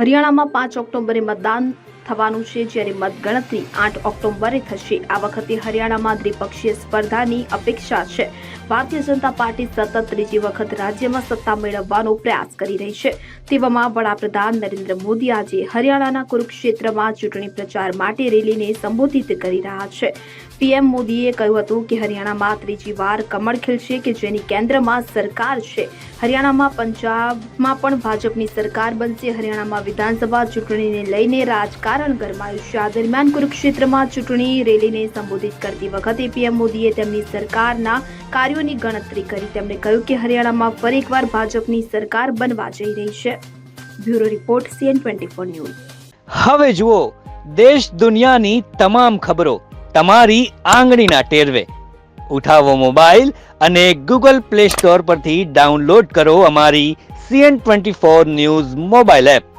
હરિયાણામાં પાંચ ઓક્ટોબરે મતદાન થવાનું છે જ્યારે મતગણતરી આઠ ઓક્ટોબરે થશે. આ વખતે હરિયાણામાં દ્વિપક્ષીય સ્પર્ધાની અપેક્ષા છે. ભારતીય જનતા પાર્ટી સતત ત્રીજી વખત રાજ્યમાં સત્તા મેળવવાનો પ્રયાસ કરી રહી છે. તેવામાં વડાપ્રધાન નરેન્દ્ર મોદી આજે હરિયાણાના કુરુક્ષેત્રમાં ચૂંટણી પ્રચાર માટે રેલીને સંબોધિત કરી રહ્યા છે. પીએમ મોદીએ કહ્યું હતું કે હરિયાણામાં ત્રીજી વાર કમળ ખીલશે કે જેની કેન્દ્રમાં સરકાર છે. હરિયાણામાં પંજાબમાં પણ ભાજપની સરકાર બનશે. હરિયાણામાં વિધાનસભા ચૂંટણીને લઈને રાજકારણ ગરમાયું છે આ દરમિયાન કુરુક્ષેત્રમાં ચૂંટણી રેલીને સંબોધિત કરતી વખતે પીએમ મોદીએ તેમની સરકારના કાર્યોની ગણતરી કરી. તેમણે કહ્યું કે હરિયાણામાં ફરી એકવાર ભાજપની સરકાર બનવા જઈ રહી છે. Bureau report CN twenty news. હવે જુઓ, દેશ દુનિયાની તમામ ખબરો તમારી આંગળીના ટેરવે. ઉઠાવો મોબાઈલ અને ગૂગલ પ્લે સ્ટોર પરથી ડાઉનલોડ કરો અમારી CN twenty four news mobile app.